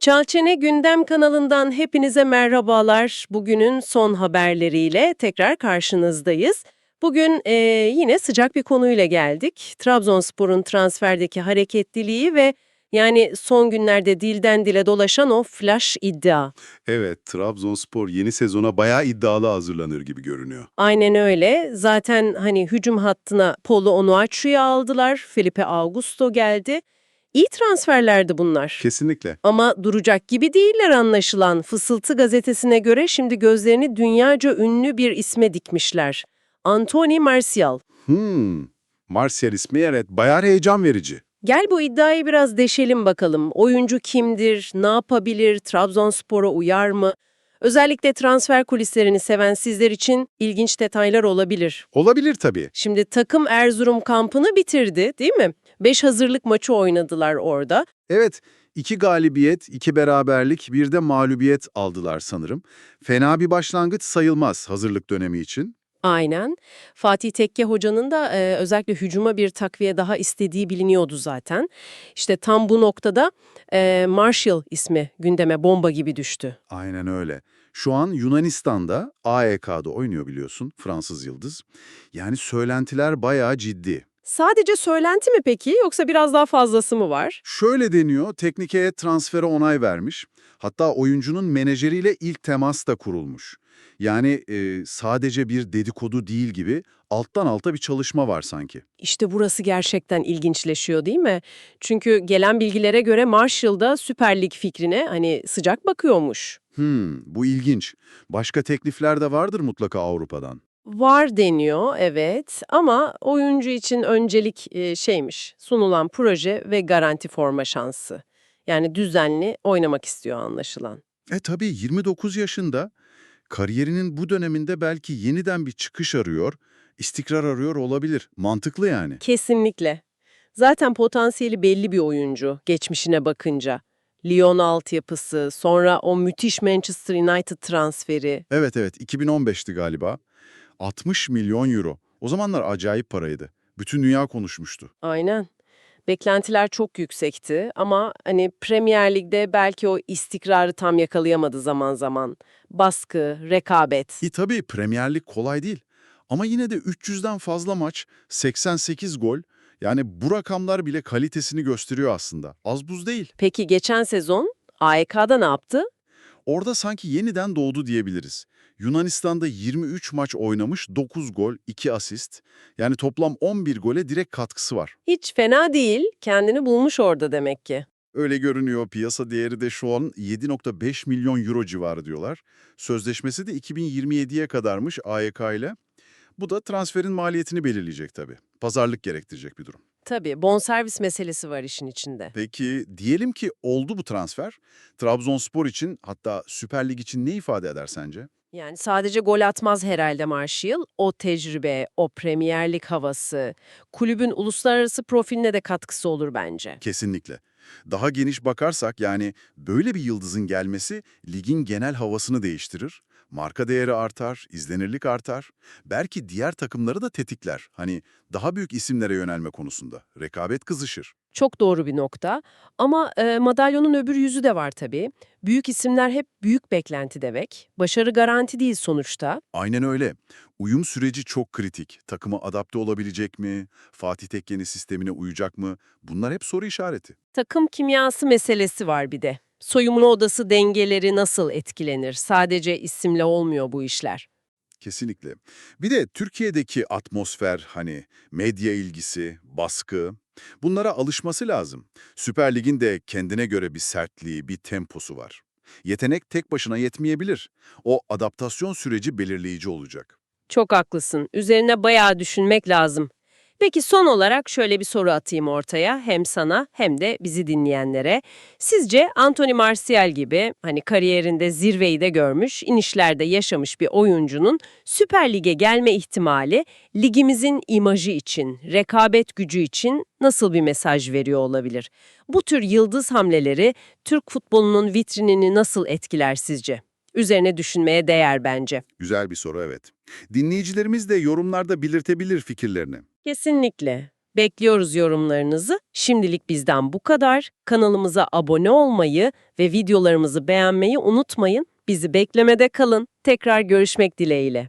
Çalçene Gündem kanalından hepinize merhabalar. Bugünün son haberleriyle tekrar karşınızdayız. Bugün eee, yine sıcak bir konuyla geldik. Trabzonspor'un transferdeki hareketliliği ve yani son günlerde dilden dile dolaşan o flash iddia. Evet, Trabzonspor yeni sezona bayağı iddialı hazırlanır gibi görünüyor. Aynen öyle. Zaten hani hücum hattına Polo Onuachu'yu aldılar. Felipe Augusto geldi. İyi transferlerdi bunlar. Kesinlikle. Ama duracak gibi değiller anlaşılan. Fısıltı gazetesine göre şimdi gözlerini dünyaca ünlü bir isme dikmişler. Anthony Martial. Hmm, Martial ismi evet bayağı heyecan verici. Gel bu iddiayı biraz deşelim bakalım. Oyuncu kimdir, ne yapabilir, Trabzonspor'a uyar mı? Özellikle transfer kulislerini seven sizler için ilginç detaylar olabilir. Olabilir tabii. Şimdi takım Erzurum kampını bitirdi değil mi? Beş hazırlık maçı oynadılar orada. Evet, iki galibiyet, iki beraberlik, bir de mağlubiyet aldılar sanırım. Fena bir başlangıç sayılmaz hazırlık dönemi için. Aynen. Fatih Tekke hocanın da e, özellikle hücuma bir takviye daha istediği biliniyordu zaten. İşte tam bu noktada e, Marshall ismi gündeme bomba gibi düştü. Aynen öyle. Şu an Yunanistan'da AEK'da oynuyor biliyorsun, Fransız Yıldız. Yani söylentiler bayağı ciddi. Sadece söylenti mi peki yoksa biraz daha fazlası mı var? Şöyle deniyor, teknikeye transfere onay vermiş. Hatta oyuncunun menajeriyle ilk temas da kurulmuş. Yani e, sadece bir dedikodu değil gibi alttan alta bir çalışma var sanki. İşte burası gerçekten ilginçleşiyor değil mi? Çünkü gelen bilgilere göre Marshall da Süper Lig fikrine hani sıcak bakıyormuş. Hmm, bu ilginç. Başka teklifler de vardır mutlaka Avrupa'dan. Var deniyor evet ama oyuncu için öncelik e, şeymiş sunulan proje ve garanti forma şansı. Yani düzenli oynamak istiyor anlaşılan. E tabii 29 yaşında, kariyerinin bu döneminde belki yeniden bir çıkış arıyor, istikrar arıyor olabilir. Mantıklı yani. Kesinlikle. Zaten potansiyeli belli bir oyuncu geçmişine bakınca. Lyon altyapısı, sonra o müthiş Manchester United transferi. Evet evet 2015'ti galiba. 60 milyon euro. O zamanlar acayip paraydı. Bütün dünya konuşmuştu. Aynen. Beklentiler çok yüksekti ama hani Premier Lig'de belki o istikrarı tam yakalayamadı zaman zaman. Baskı, rekabet. İyi tabii Premier Lig kolay değil. Ama yine de 300'den fazla maç, 88 gol. Yani bu rakamlar bile kalitesini gösteriyor aslında. Az buz değil. Peki geçen sezon AEK'da ne yaptı? Orada sanki yeniden doğdu diyebiliriz. Yunanistan'da 23 maç oynamış, 9 gol, 2 asist. Yani toplam 11 gole direkt katkısı var. Hiç fena değil, kendini bulmuş orada demek ki. Öyle görünüyor. Piyasa değeri de şu an 7.5 milyon euro civarı diyorlar. Sözleşmesi de 2027'ye kadarmış AYK ile. Bu da transferin maliyetini belirleyecek tabii. Pazarlık gerektirecek bir durum. Tabii bonservis meselesi var işin içinde. Peki diyelim ki oldu bu transfer. Trabzonspor için hatta Süper Lig için ne ifade eder sence? Yani sadece gol atmaz herhalde Martial. O tecrübe, o Premier Lig havası, kulübün uluslararası profiline de katkısı olur bence. Kesinlikle. Daha geniş bakarsak yani böyle bir yıldızın gelmesi ligin genel havasını değiştirir. Marka değeri artar, izlenirlik artar. Belki diğer takımları da tetikler. Hani daha büyük isimlere yönelme konusunda. Rekabet kızışır. Çok doğru bir nokta. Ama e, madalyonun öbür yüzü de var tabii. Büyük isimler hep büyük beklenti demek. Başarı garanti değil sonuçta. Aynen öyle. Uyum süreci çok kritik. Takıma adapte olabilecek mi? Fatih Tekke'nin sistemine uyacak mı? Bunlar hep soru işareti. Takım kimyası meselesi var bir de. Soyunma odası dengeleri nasıl etkilenir? Sadece isimle olmuyor bu işler. Kesinlikle. Bir de Türkiye'deki atmosfer hani medya ilgisi, baskı bunlara alışması lazım. Süper Lig'in de kendine göre bir sertliği, bir temposu var. Yetenek tek başına yetmeyebilir. O adaptasyon süreci belirleyici olacak. Çok haklısın. Üzerine bayağı düşünmek lazım. Peki son olarak şöyle bir soru atayım ortaya hem sana hem de bizi dinleyenlere. Sizce Anthony Martial gibi hani kariyerinde zirveyi de görmüş, inişlerde yaşamış bir oyuncunun Süper Lig'e gelme ihtimali ligimizin imajı için, rekabet gücü için nasıl bir mesaj veriyor olabilir? Bu tür yıldız hamleleri Türk futbolunun vitrinini nasıl etkiler sizce? Üzerine düşünmeye değer bence. Güzel bir soru evet. Dinleyicilerimiz de yorumlarda belirtebilir fikirlerini. Kesinlikle. Bekliyoruz yorumlarınızı. Şimdilik bizden bu kadar. Kanalımıza abone olmayı ve videolarımızı beğenmeyi unutmayın. Bizi beklemede kalın. Tekrar görüşmek dileğiyle.